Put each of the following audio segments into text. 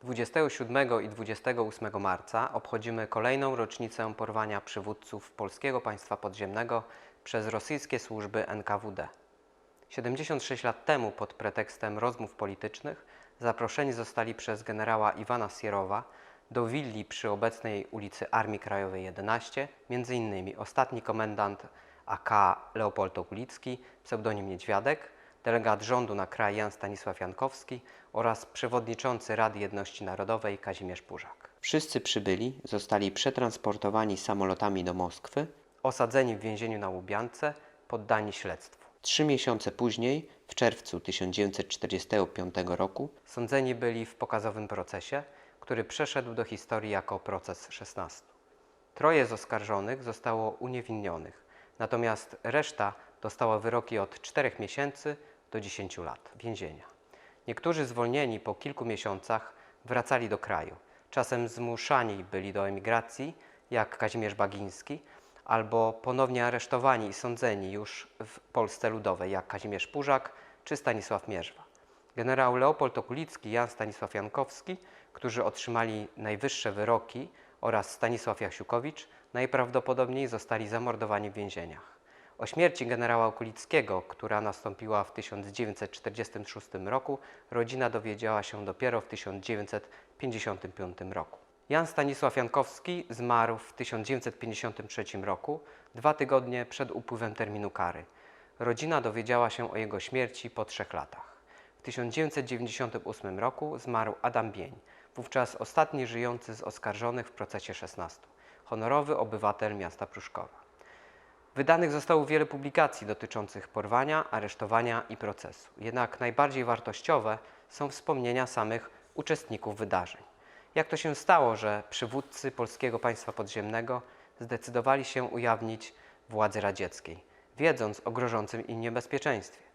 27 i 28 marca obchodzimy kolejną rocznicę porwania przywódców Polskiego Państwa Podziemnego przez rosyjskie służby NKWD. 76 lat temu pod pretekstem rozmów politycznych zaproszeni zostali przez generała Iwana Sierowa do willi przy obecnej ulicy Armii Krajowej 11 m.in. ostatni komendant AK Leopold Okulicki, pseudonim Niedźwiadek, delegat rządu na kraj Jan Stanisław Jankowski oraz przewodniczący Rady Jedności Narodowej Kazimierz Pużak. Wszyscy przybyli zostali przetransportowani samolotami do Moskwy, osadzeni w więzieniu na Łubiance, poddani śledztwu. Trzy miesiące później, w czerwcu 1945 roku, sądzeni byli w pokazowym procesie, który przeszedł do historii jako proces 16. Troje z oskarżonych zostało uniewinnionych, natomiast reszta dostała wyroki od 4 miesięcy do 10 lat więzienia. Niektórzy zwolnieni po kilku miesiącach wracali do kraju. Czasem zmuszani byli do emigracji, jak Kazimierz Bagiński, albo ponownie aresztowani i sądzeni już w Polsce Ludowej, jak Kazimierz Pużak czy Stanisław Mierzwa. Generał Leopold Okulicki i Jan Stanisław Jankowski, którzy otrzymali najwyższe wyroki, oraz Stanisław Jasiukowicz najprawdopodobniej zostali zamordowani w więzieniach. O śmierci generała Okulickiego, która nastąpiła w 1946 roku, rodzina dowiedziała się dopiero w 1955 roku. Jan Stanisław Jankowski zmarł w 1953 roku, dwa tygodnie przed upływem terminu kary. Rodzina dowiedziała się o jego śmierci po trzech latach. W 1998 roku zmarł Adam Bień, wówczas ostatni żyjący z oskarżonych w procesie 16, honorowy obywatel miasta Pruszkowa. Wydanych zostało wiele publikacji dotyczących porwania, aresztowania i procesu. Jednak najbardziej wartościowe są wspomnienia samych uczestników wydarzeń. Jak to się stało, że przywódcy polskiego państwa podziemnego zdecydowali się ujawnić władzy radzieckiej, wiedząc o grożącym im niebezpieczeństwie?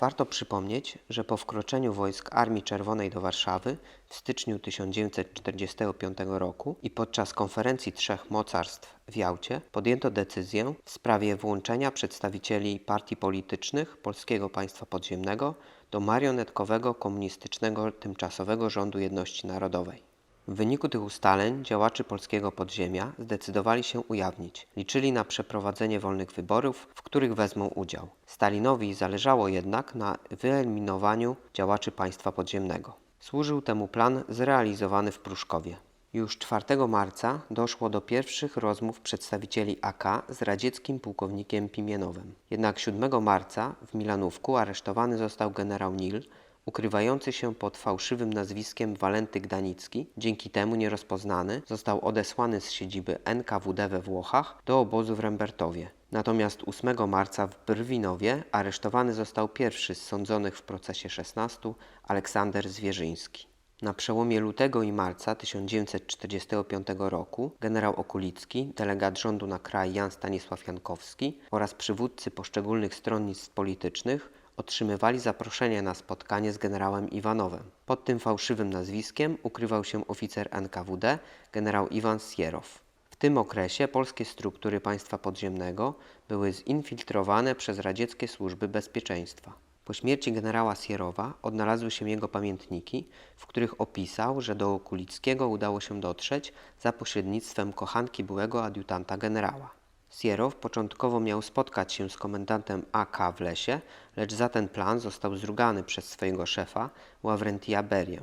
Warto przypomnieć, że po wkroczeniu wojsk Armii Czerwonej do Warszawy w styczniu 1945 roku i podczas konferencji trzech mocarstw w Jałcie podjęto decyzję w sprawie włączenia przedstawicieli partii politycznych Polskiego Państwa Podziemnego do marionetkowego komunistycznego tymczasowego rządu jedności narodowej. W wyniku tych ustaleń działaczy polskiego podziemia zdecydowali się ujawnić. Liczyli na przeprowadzenie wolnych wyborów, w których wezmą udział. Stalinowi zależało jednak na wyeliminowaniu działaczy państwa podziemnego. Służył temu plan zrealizowany w Pruszkowie. Już 4 marca doszło do pierwszych rozmów przedstawicieli AK z radzieckim pułkownikiem Pimienowem. Jednak 7 marca w Milanówku aresztowany został generał Nil, ukrywający się pod fałszywym nazwiskiem Walenty Gdanicki, dzięki temu nierozpoznany, został odesłany z siedziby NKWD we Włochach do obozu w Rembertowie. Natomiast 8 marca w Brwinowie aresztowany został pierwszy z sądzonych w procesie 16 Aleksander Zwierzyński. Na przełomie lutego i marca 1945 roku generał Okulicki, delegat rządu na kraj Jan Stanisław Jankowski oraz przywódcy poszczególnych stronnictw politycznych otrzymywali zaproszenie na spotkanie z generałem Iwanowem. Pod tym fałszywym nazwiskiem ukrywał się oficer NKWD, generał Iwan Sierow. W tym okresie polskie struktury państwa podziemnego były zinfiltrowane przez radzieckie służby bezpieczeństwa. Po śmierci generała Sierowa odnalazły się jego pamiętniki, w których opisał, że do Okulickiego udało się dotrzeć za pośrednictwem kochanki byłego adiutanta generała. Sierow początkowo miał spotkać się z komendantem AK w lesie, lecz za ten plan został zrugany przez swojego szefa Ławrentia Berię.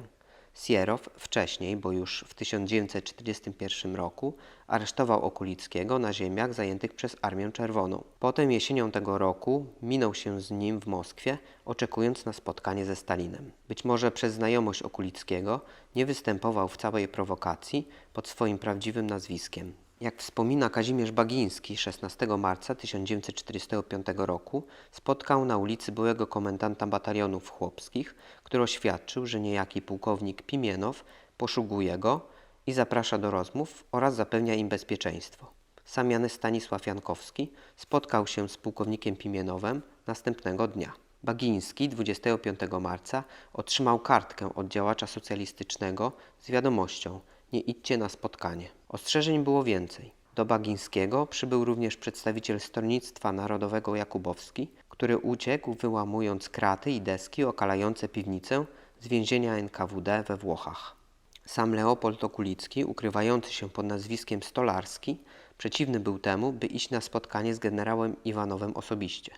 Sierow wcześniej, bo już w 1941 roku, aresztował Okulickiego na ziemiach zajętych przez Armię Czerwoną. Potem jesienią tego roku minął się z nim w Moskwie, oczekując na spotkanie ze Stalinem. Być może przez znajomość Okulickiego nie występował w całej prowokacji pod swoim prawdziwym nazwiskiem. Jak wspomina Kazimierz Bagiński 16 marca 1945 roku spotkał na ulicy byłego komendanta batalionów chłopskich, który oświadczył, że niejaki pułkownik Pimienow poszuguje go i zaprasza do rozmów oraz zapewnia im bezpieczeństwo. Sam Jany Stanisław Jankowski spotkał się z pułkownikiem Pimienowem następnego dnia. Bagiński 25 marca otrzymał kartkę od działacza socjalistycznego z wiadomością – nie idźcie na spotkanie. Ostrzeżeń było więcej. Do Bagińskiego przybył również przedstawiciel Stronnictwa Narodowego Jakubowski, który uciekł wyłamując kraty i deski okalające piwnicę z więzienia NKWD we Włochach. Sam Leopold Okulicki, ukrywający się pod nazwiskiem Stolarski, przeciwny był temu, by iść na spotkanie z generałem Iwanowem osobiście.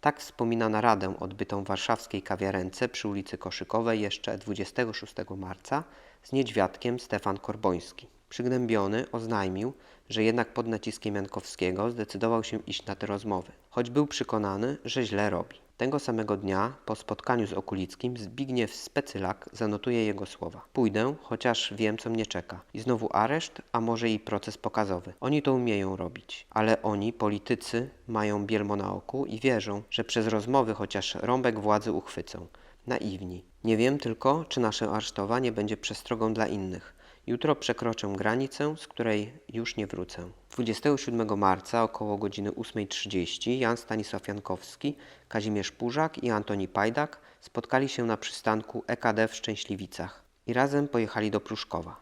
Tak wspomina naradę odbytą w warszawskiej kawiarence przy ulicy Koszykowej jeszcze 26 marca z niedźwiadkiem Stefan Korboński. Przygnębiony oznajmił, że jednak pod naciskiem Jankowskiego zdecydował się iść na te rozmowy, choć był przekonany, że źle robi. Tego samego dnia, po spotkaniu z Okulickim, Zbigniew Specylak zanotuje jego słowa. Pójdę, chociaż wiem, co mnie czeka. I znowu areszt, a może i proces pokazowy. Oni to umieją robić. Ale oni, politycy, mają bielmo na oku i wierzą, że przez rozmowy chociaż rąbek władzy uchwycą. Naiwni. Nie wiem tylko, czy nasze aresztowanie będzie przestrogą dla innych. Jutro przekroczę granicę, z której już nie wrócę. 27 marca około godziny 8.30 Jan Stanisław Jankowski, Kazimierz Pużak i Antoni Pajdak spotkali się na przystanku EKD w Szczęśliwicach i razem pojechali do Pruszkowa.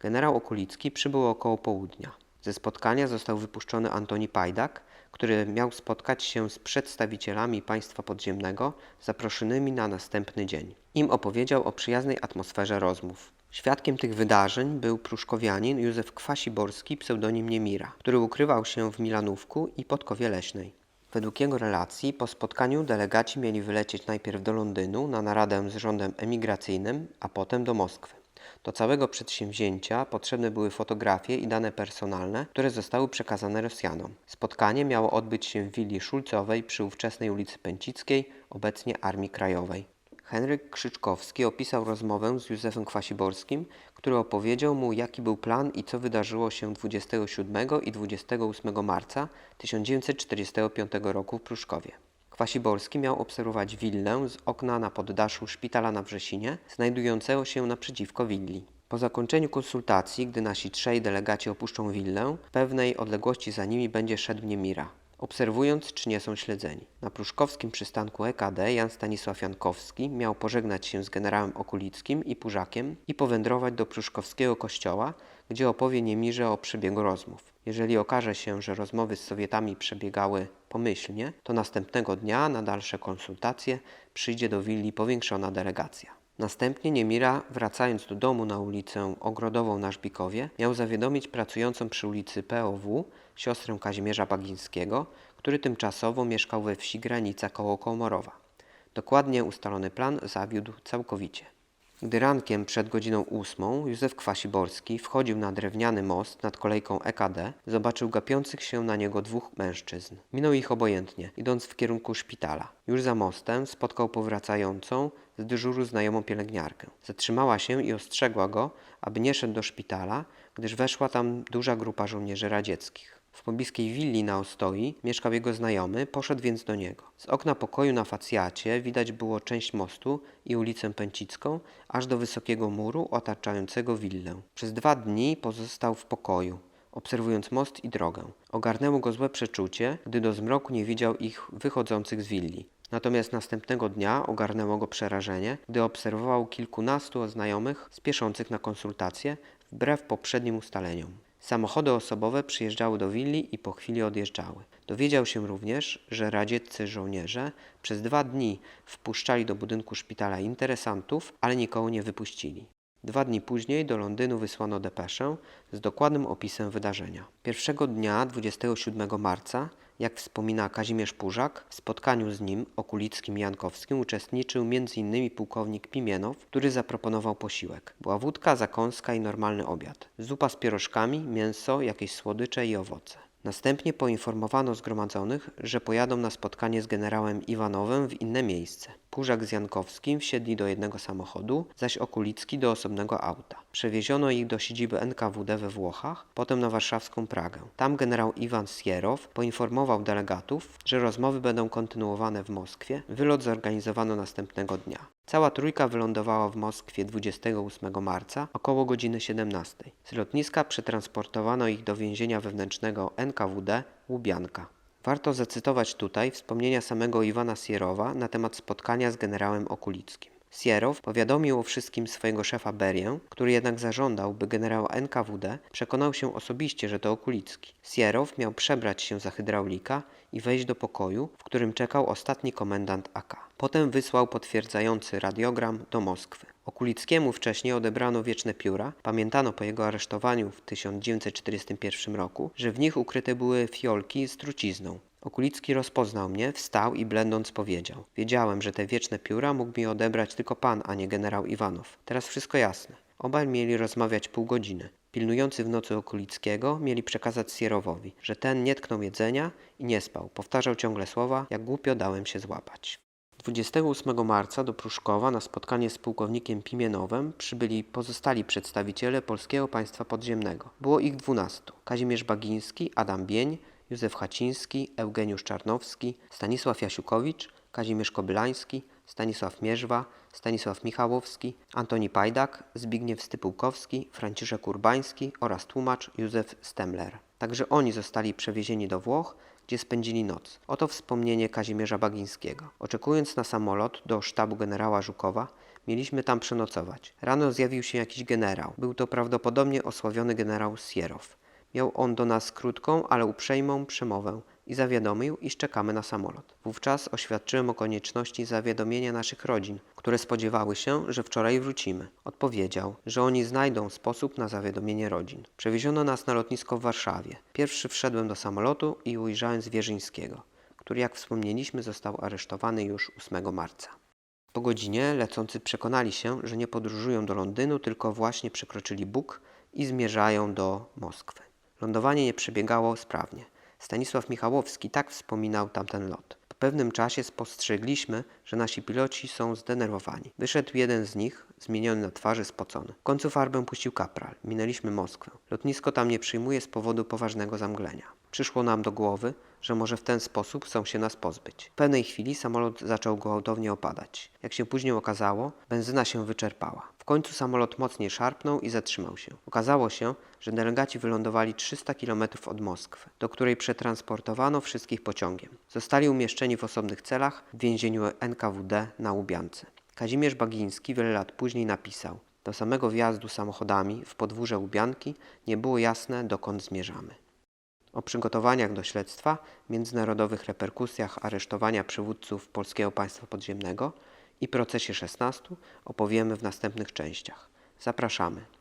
Generał Okulicki przybył około południa. Ze spotkania został wypuszczony Antoni Pajdak, który miał spotkać się z przedstawicielami państwa podziemnego zaproszonymi na następny dzień. Im opowiedział o przyjaznej atmosferze rozmów. Świadkiem tych wydarzeń był pruszkowianin Józef Kwasiborski, pseudonim Niemira, który ukrywał się w Milanówku i Podkowie Leśnej. Według jego relacji po spotkaniu delegaci mieli wylecieć najpierw do Londynu na naradę z rządem emigracyjnym, a potem do Moskwy. Do całego przedsięwzięcia potrzebne były fotografie i dane personalne, które zostały przekazane Rosjanom. Spotkanie miało odbyć się w willi Szulcowej przy ówczesnej ulicy Pęcickiej, obecnie Armii Krajowej. Henryk Krzyczkowski opisał rozmowę z Józefem Kwasiborskim, który opowiedział mu, jaki był plan i co wydarzyło się 27 i 28 marca 1945 roku w Pruszkowie. Kwasiborski miał obserwować willę z okna na poddaszu szpitala na Wrzesinie, znajdującego się naprzeciwko willi. Po zakończeniu konsultacji, gdy nasi trzej delegaci opuszczą willę, w pewnej odległości za nimi będzie szedł Niemira obserwując, czy nie są śledzeni. Na pruszkowskim przystanku EKD Jan Stanisław Jankowski miał pożegnać się z generałem Okulickim i Purzakiem i powędrować do pruszkowskiego kościoła, gdzie opowie Niemirze o przebiegu rozmów. Jeżeli okaże się, że rozmowy z Sowietami przebiegały pomyślnie, to następnego dnia na dalsze konsultacje przyjdzie do willi powiększona delegacja. Następnie Niemira, wracając do domu na ulicę Ogrodową na Żbikowie, miał zawiadomić pracującą przy ulicy POW siostrę Kazimierza Bagińskiego, który tymczasowo mieszkał we wsi Granica koło Komorowa. Dokładnie ustalony plan zawiódł całkowicie. Gdy rankiem przed godziną ósmą Józef Kwasiborski wchodził na drewniany most nad kolejką EKD, zobaczył gapiących się na niego dwóch mężczyzn. Minął ich obojętnie, idąc w kierunku szpitala. Już za mostem spotkał powracającą z dyżuru znajomą pielęgniarkę. Zatrzymała się i ostrzegła go, aby nie szedł do szpitala, gdyż weszła tam duża grupa żołnierzy radzieckich. W pobliskiej willi na Ostoi mieszkał jego znajomy, poszedł więc do niego. Z okna pokoju na facjacie widać było część mostu i ulicę Pęcicką, aż do wysokiego muru otaczającego willę. Przez dwa dni pozostał w pokoju, obserwując most i drogę. Ogarnęło go złe przeczucie, gdy do zmroku nie widział ich wychodzących z willi. Natomiast następnego dnia ogarnęło go przerażenie, gdy obserwował kilkunastu znajomych spieszących na konsultacje wbrew poprzednim ustaleniom. Samochody osobowe przyjeżdżały do willi i po chwili odjeżdżały. Dowiedział się również, że radzieccy żołnierze przez dwa dni wpuszczali do budynku szpitala interesantów, ale nikogo nie wypuścili. Dwa dni później do Londynu wysłano depeszę z dokładnym opisem wydarzenia. Pierwszego dnia, 27 marca, jak wspomina Kazimierz Pużak, w spotkaniu z nim, Okulickim Jankowskim, uczestniczył m.in. pułkownik Pimienow, który zaproponował posiłek. Była wódka, zakąska i normalny obiad. Zupa z pierożkami, mięso, jakieś słodycze i owoce. Następnie poinformowano zgromadzonych, że pojadą na spotkanie z generałem Iwanowem w inne miejsce. Pużak z Jankowskim wsiedli do jednego samochodu, zaś Okulicki do osobnego auta. Przewieziono ich do siedziby NKWD we Włochach, potem na warszawską Pragę. Tam generał Iwan Sierow poinformował delegatów, że rozmowy będą kontynuowane w Moskwie. Wylot zorganizowano następnego dnia. Cała trójka wylądowała w Moskwie 28 marca około godziny 17. Z lotniska przetransportowano ich do więzienia wewnętrznego NKWD Łubianka. Warto zacytować tutaj wspomnienia samego Iwana Sierowa na temat spotkania z generałem Okulickim. Sierow powiadomił o wszystkim swojego szefa Berię, który jednak zażądał, by generał NKWD przekonał się osobiście, że to Okulicki. Sierow miał przebrać się za hydraulika i wejść do pokoju, w którym czekał ostatni komendant AK. Potem wysłał potwierdzający radiogram do Moskwy. Okulickiemu wcześniej odebrano wieczne pióra. Pamiętano po jego aresztowaniu w 1941 roku, że w nich ukryte były fiolki z trucizną. Okulicki rozpoznał mnie, wstał i blendąc powiedział: Wiedziałem, że te wieczne pióra mógł mi odebrać tylko pan, a nie generał Iwanow. Teraz wszystko jasne. Obaj mieli rozmawiać pół godziny. Pilnujący w nocy Okulickiego mieli przekazać Sierowowi, że ten nie tknął jedzenia i nie spał. Powtarzał ciągle słowa, jak głupio dałem się złapać. 28 marca do Pruszkowa na spotkanie z pułkownikiem Pimienowem przybyli pozostali przedstawiciele Polskiego Państwa Podziemnego. Było ich dwunastu. Kazimierz Bagiński, Adam Bień, Józef Haciński, Eugeniusz Czarnowski, Stanisław Jasiukowicz, Kazimierz Kobylański, Stanisław Mierzwa, Stanisław Michałowski, Antoni Pajdak, Zbigniew Stypułkowski, Franciszek Urbański oraz tłumacz Józef Stemler. Także oni zostali przewiezieni do Włoch, gdzie spędzili noc. Oto wspomnienie Kazimierza Bagińskiego. Oczekując na samolot do sztabu generała Żukowa, mieliśmy tam przenocować. Rano zjawił się jakiś generał. Był to prawdopodobnie osławiony generał Sierow. Miał on do nas krótką, ale uprzejmą przemowę i zawiadomił, iż czekamy na samolot. Wówczas oświadczyłem o konieczności zawiadomienia naszych rodzin, które spodziewały się, że wczoraj wrócimy. Odpowiedział, że oni znajdą sposób na zawiadomienie rodzin. Przewieziono nas na lotnisko w Warszawie. Pierwszy wszedłem do samolotu i ujrzałem Zwierzyńskiego, który jak wspomnieliśmy został aresztowany już 8 marca. Po godzinie lecący przekonali się, że nie podróżują do Londynu, tylko właśnie przekroczyli Bóg i zmierzają do Moskwy. Lądowanie nie przebiegało sprawnie. Stanisław Michałowski tak wspominał tamten lot. Po pewnym czasie spostrzegliśmy, że nasi piloci są zdenerwowani. Wyszedł jeden z nich, zmieniony na twarzy, spocony. W końcu farbę puścił kapral. Minęliśmy Moskwę. Lotnisko tam nie przyjmuje z powodu poważnego zamglenia. Przyszło nam do głowy, że może w ten sposób chcą się nas pozbyć. W pewnej chwili samolot zaczął gwałtownie opadać. Jak się później okazało, benzyna się wyczerpała. Końcu samolot mocniej szarpnął i zatrzymał się. Okazało się, że delegaci wylądowali 300 km od Moskwy, do której przetransportowano wszystkich pociągiem. Zostali umieszczeni w osobnych celach w więzieniu NKWD na Łubiance. Kazimierz Bagiński wiele lat później napisał Do samego wjazdu samochodami w podwórze Łubianki nie było jasne, dokąd zmierzamy. O przygotowaniach do śledztwa, międzynarodowych reperkusjach aresztowania przywódców Polskiego Państwa Podziemnego i procesie 16 opowiemy w następnych częściach. Zapraszamy.